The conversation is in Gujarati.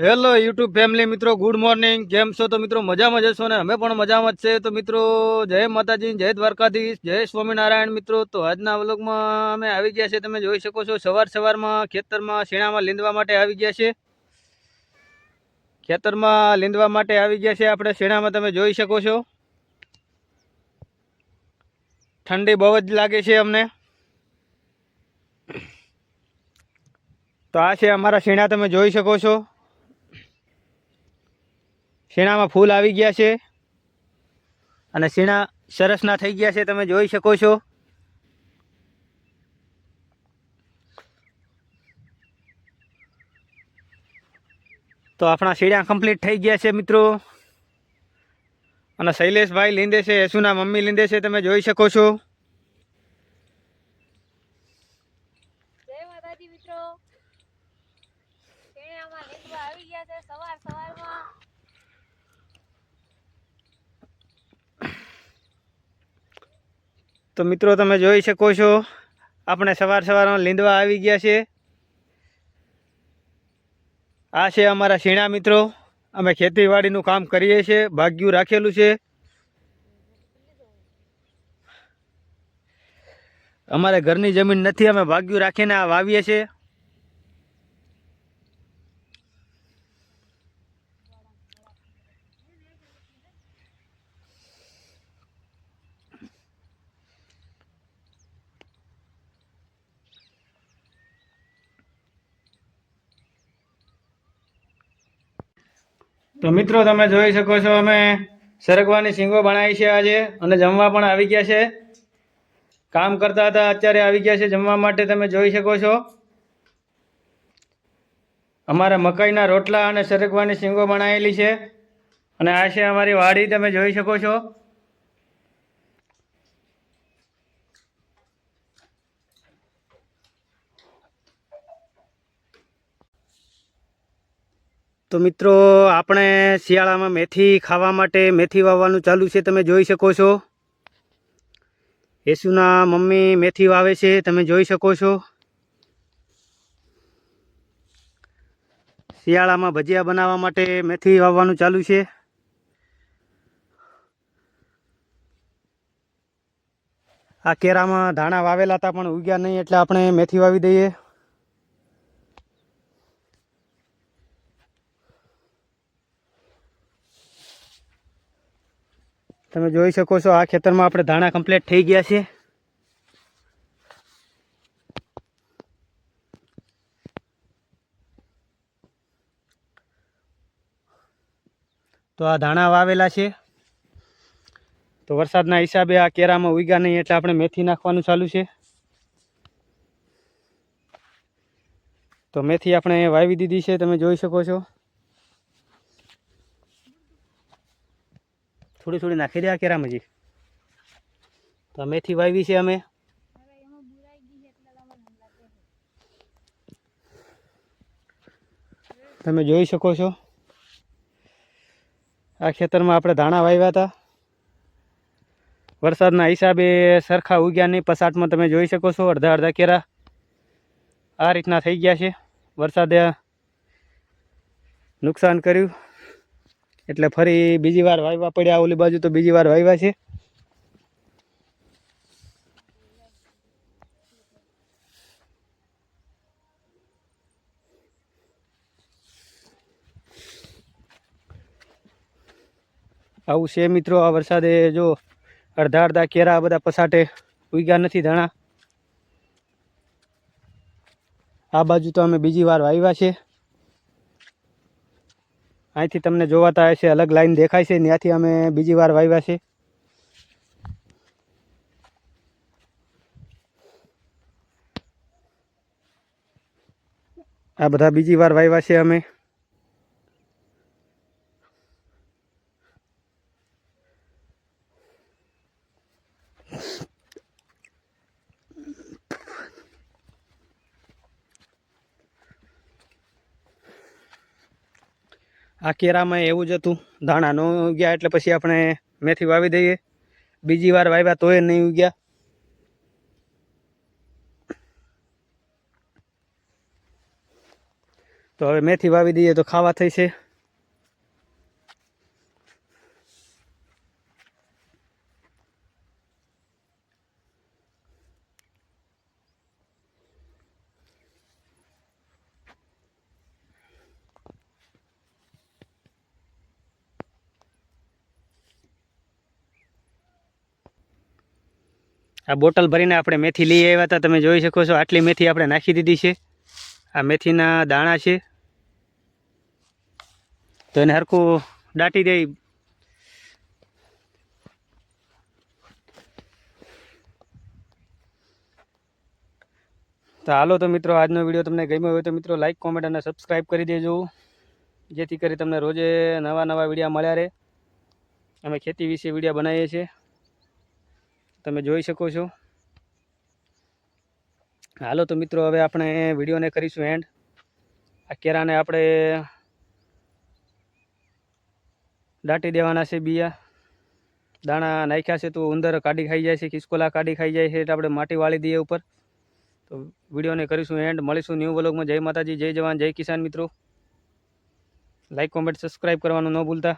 હેલો યુટ્યુબ ફેમિલી મિત્રો. ગુડ મોર્નિંગ કેમ છો તો મિત્રો? મજામાં જશો ને? અમે પણ મજામાં જ છે. તો મિત્રો, જય માતાજી, જય દ્વારકાધીશ, જય સ્વામિનારાયણ મિત્રો. તો આજના વ્લોગમાં અમે આવી ગયા છે તમે જોઈ શકો છો, સવાર સવારમાં ખેતરમાં શેણામાં લીંદવા માટે આવી ગયા છે ખેતરમાં લીંદવા માટે આવી ગયા છે આપણે. શેણામાં તમે જોઈ શકો છો. ઠંડી બહુ જ લાગે છે અમને. તો આ છે અમારા શેણા. તમે જોઈ શકો છો. શેણામાં ફૂલ આવી ગયા છે. અને શેણા સરસના થઈ ગયા છે, તમે જોઈ શકો છો. તો આપણા શેણા કમ્પ્લીટ થઈ ગયા છે મિત્રો. અને શૈલેષભાઈ લીંદે છે, યશુના મમ્મી લીંદે છે, તમે જોઈ શકો છો. મિત્રો. સવાર સવારમાં. તો મિત્રો, તમે જોઈ શકો છો, આપણે સવાર સવારમાં લીંદવા આવી ગયા છે. આ છે અમારા શીણા મિત્રો. અમે ખેતીવાડીનું કામ કરીએ છીએ, ભાગ્યું રાખેલું છે. અમારે ઘરની જમીન નથી, અમે ભાગ્યું રાખીને આ વાવીએ છીએ. તો મિત્રો, તમે જોઈ શકો છો અમે સરગવાની શીંગો બનાવી છે આજે અને જમવા પણ આવી ગયા છે. કામ કરતા હતા, અત્યારે આવી ગયા છે જમવા માટે, તમે જોઈ શકો છો. અમારા મકાઈના રોટલા અને સરગવાની શીંગો બનાવેલી છે. અને આ છે અમારી વાડી, તમે જોઈ શકો છો. તો મિત્રો, આપણે શિયાળામાં મેથી ખાવા માટે મેથી વાવવાનું ચાલુ છે. તમે જોઈ શકો છો. યેસુના મમ્મી મેથી વાવે છે. તમે જોઈ શકો છો. શિયાળામાં ભજીયા બનાવવા માટે મેથી વાવવાનું ચાલુ છે. આ કેરામાં ધાણા વાવેલા હતા, પણ ઉગ્યા નહીં, એટલે આપણે મેથી વાવી દઈએ. તમે જોઈ શકો છો આ ખેતરમાં આપણે ધાણા કમ્પ્લીટ થઈ ગયા છે. તો આ ધાણા વાવેલા છે. તો વરસાદના હિસાબે આ કેરામાં ઉગ્યા નહીં એટલે આપણે મેથી નાખવાનું ચાલુ છે. તો મેથી આપણે વાવી દીધી છે, તમે જોઈ શકો છો. થોડી થોડી નાખી દે આ કેરામાં જી તો અમેથી મેથી વાવી છે અમે. તમે જોઈ શકો છો. આ ખેતરમાં આપણે ધાણા વાવ્યા હતા. વરસાદના હિસાબે સરખા ઉગ્યા નહીં. પસાટમાં તમે જોઈ શકો છો અડધા અડધા કેરા આ રીતના થઈ ગયા છે. વરસાદે નુકસાન કર્યું. એટલે ફરી બીજી વાર વાવ્યા પડ્યા ઓલી બાજુ તો બીજી વાર વાવ્યા છે. આવું છે મિત્રો, આ વરસાદે જો અડધા અડધા કેરા બધા પસાટે, ઉગ્યા નથી ધાણા. આ બાજુ તો અમે બીજી વાર વાવ્યા છે. અહીંથી તમને જોવાતા હશે, અલગ લાઈન દેખાય છે, ત્યાંથી અમે બીજી વાર વાવ્યા છે. આ બધા બીજી વાર વાવ્યા છે અમે. આ કેરામાં એવું જ હતું. ધાણા ન ઉગ્યા એટલે પછી આપણે મેથી વાવી દઈએ. બીજી વાર વાવ્યા તોય નહીં ઉગ્યા. તો હવે મેથી વાવી દઈએ તો ખાવા થઈ છે આ બોટલ ભરીને આપણે મેથી લઈ આવ્યા હતા. તમે જોઈ શકો છો, આટલી મેથી આપણે નાખી દીધી છે. આ મેથીના દાણા છે. તો એને હરખું દાટી દઈ તો હાલો તો મિત્રો, આજનો વીડિયો તમને ગમ્યો હોય તો મિત્રો લાઈક કોમેન્ટ અને સબસ્ક્રાઈબ કરી દેજો. જેથી કરી તમને રોજે નવા નવા વિડીયા મળ્યા રહે. અમે ખેતી વિશે વિડીયા બનાવીએ છીએ. તમે જોઈ શકો છો. હાલો તો મિત્રો, હવે આપણે વિડીયોને કરીશું એન્ડ આ કેરાને આપણે દાટી દેવાના છે બિયા. દાણા નાખ્યા છે તો ઉંદર કાઢી ખાઈ જાય છે, ખિસકોલા કાઢી ખાઈ જાય છે એટલે આપણે માટી વાળી દઈએ ઉપર. તો વિડીયોને કરીશું એન્ડ મળીશું ન્યૂ વ્લોગમાં જય માતાજી, જય જવાન, જય કિસાન મિત્રો. લાઈક કોમેન્ટ સબસ્ક્રાઈબ કરવાનું ન ભૂલતા.